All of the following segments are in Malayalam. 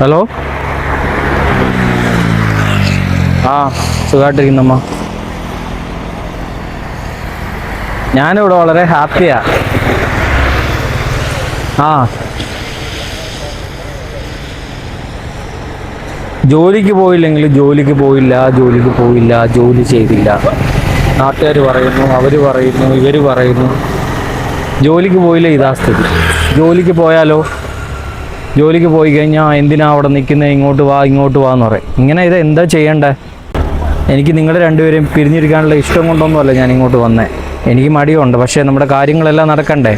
ഹലോ? ആ സുഖമായിട്ടിരിക്കുന്നമ്മ ഞാനിവിടെ വളരെ ഹാപ്പിയാ. ആ. ജോലിക്ക് പോയില്ലെങ്കിൽ ജോലിക്ക് പോയില്ല ജോലിക്ക് പോയില്ല ജോലി ചെയ്തില്ല. നാട്ടുകാർ പറയുന്നു അവർ പറയുന്നു ഇവർ പറയുന്നു. ജോലിക്ക് പോയില്ല ഇതാ സ്ഥിതി. ജോലിക്ക് പോയാലോ? ജോലിക്ക് പോയി കഴിഞ്ഞാൽ എന്തിനാ അവിടെ നിൽക്കുന്നത് ഇങ്ങോട്ട് വാ ഇങ്ങോട്ട് വാ എന്ന് പറയും. ഇങ്ങനെ ഇത് എന്താ ചെയ്യണ്ടേ? എനിക്ക് നിങ്ങൾ രണ്ടുപേരെയും പിരിഞ്ഞിരിക്കാനുള്ള ഇഷ്ടം കൊണ്ടൊന്നുമല്ല ഞാൻ ഇങ്ങോട്ട് വന്നേ. എനിക്ക് മടിയുണ്ട്. പക്ഷേ നമ്മുടെ കാര്യങ്ങളെല്ലാം നടക്കണ്ടേ?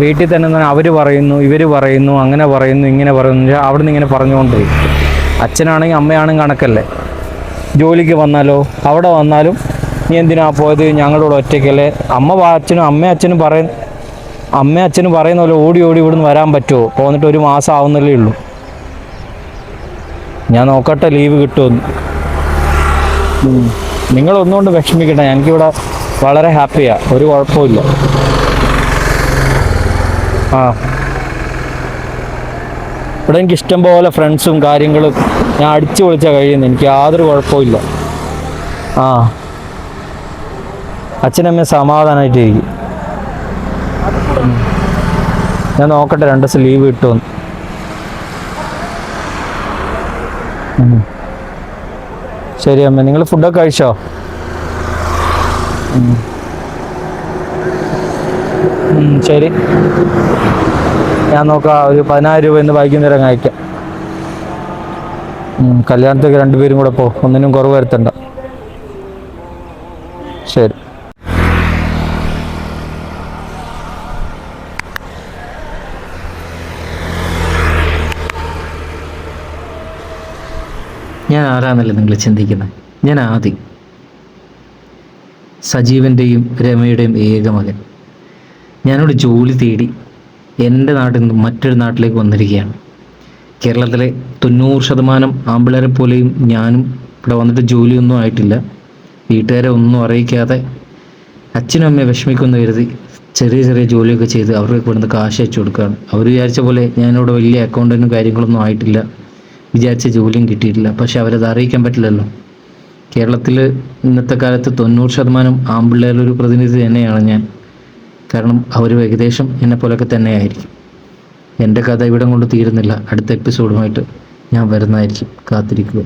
വീട്ടിൽ തന്നെ അവർ പറയുന്നു ഇവർ പറയുന്നു അങ്ങനെ പറയുന്നു ഇങ്ങനെ പറയുന്നു. അവിടെ നിന്ന് ഇങ്ങനെ പറഞ്ഞുകൊണ്ട് അച്ഛനാണെങ്കിൽ അമ്മയാണെങ്കിൽ കണക്കല്ലേ? ജോലിക്ക് വന്നാലോ? അവിടെ വന്നാലും നീ എന്തിനാ പോയത്? ഞങ്ങളോട് ഒറ്റയ്ക്കല്ലേ? അമ്മ അച്ഛനും അമ്മ അച്ഛനും പറയും അമ്മ അച്ഛനും പറയുന്ന പോലെ ഓടി ഓടി ഇവിടുന്ന് വരാൻ പറ്റുമോ? പോന്നിട്ട് ഒരു മാസം ആവുന്നല്ലേ ഉള്ളൂ. ഞാൻ നോക്കട്ടെ ലീവ് കിട്ടുമെന്ന്. നിങ്ങളൊന്നുകൊണ്ട് വിഷമിക്കട്ടെ എനിക്കിവിടെ വളരെ ഹാപ്പിയാ. ഒരു കുഴപ്പമില്ല ആ. ഇവിടെ എനിക്ക് ഇഷ്ടം പോലെ ഫ്രണ്ട്സും കാര്യങ്ങളും ഞാൻ അടിച്ചു പൊളിച്ചാൽ കഴിയുന്നു എനിക്ക് യാതൊരു കുഴപ്പമില്ല ആ. അച്ഛനമ്മ സമാധാനമായിട്ടിരിക്കും. ഞാൻ നോക്കട്ടെ രണ്ട് ദിവസം ലീവ് കിട്ടുമെന്ന് ശരി അമ്മ നിങ്ങൾ ഫുഡൊക്കെ കഴിച്ചോ? ശരി. ഞാൻ നോക്കാം ഒരു പതിനായിരം രൂപ ഇന്ന് വൈകുന്നേരം അയക്കാം. കല്യാണത്തേക്ക് രണ്ടുപേരും കൂടെ പോ ഒന്നിനും കുറവ് വരുത്തണ്ട. ശരി. ഞാൻ ആരാന്നല്ലേ നിങ്ങൾ ചിന്തിക്കുന്നത് ഞാൻ ആദി. സജീവന്റെയും രമയുടെയും ഏക മകൻ. ഞാനിവിടെ ജോലി തേടി എന്റെ നാട്ടിൽ നിന്ന് മറ്റൊരു നാട്ടിലേക്ക് വന്നിരിക്കുകയാണ്. കേരളത്തിലെ തൊണ്ണൂറ് ശതമാനം ആമ്പിളരെ പോലെയും ഞാനും ഇവിടെ വന്നിട്ട് ജോലിയൊന്നും ആയിട്ടില്ല. വീട്ടുകാരെ ഒന്നും അറിയിക്കാതെ അച്ഛനും അമ്മയെ വിഷമിക്കുമെന്ന് കരുതി ചെറിയ ചെറിയ ജോലിയൊക്കെ ചെയ്ത് അവർക്ക് ഇവിടുന്ന് കാശ് അയച്ചു കൊടുക്കുകയാണ്. അവർ വിചാരിച്ച പോലെ ഞാനിവിടെ വലിയ അക്കൗണ്ടന്റും കാര്യങ്ങളൊന്നും ആയിട്ടില്ല. വിചാരിച്ച ജോലിയും കിട്ടിയിട്ടില്ല. പക്ഷെ അവരത് അറിയിക്കാൻ പറ്റില്ലല്ലോ. കേരളത്തിൽ ഇന്നത്തെ കാലത്ത് തൊണ്ണൂറ് ശതമാനം ആമ്പിള്ളേരുടെ ഒരു പ്രതിനിധി തന്നെയാണ് ഞാൻ. കാരണം അവർ ഏകദേശം എന്നെ പോലൊക്കെ തന്നെയായിരിക്കും. എന്റെ കഥ ഇവിടം കൊണ്ട് തീരുന്നില്ല. അടുത്ത എപ്പിസോഡുമായിട്ട് ഞാൻ വരുന്നതായിരിക്കും. കാത്തിരിക്കുക.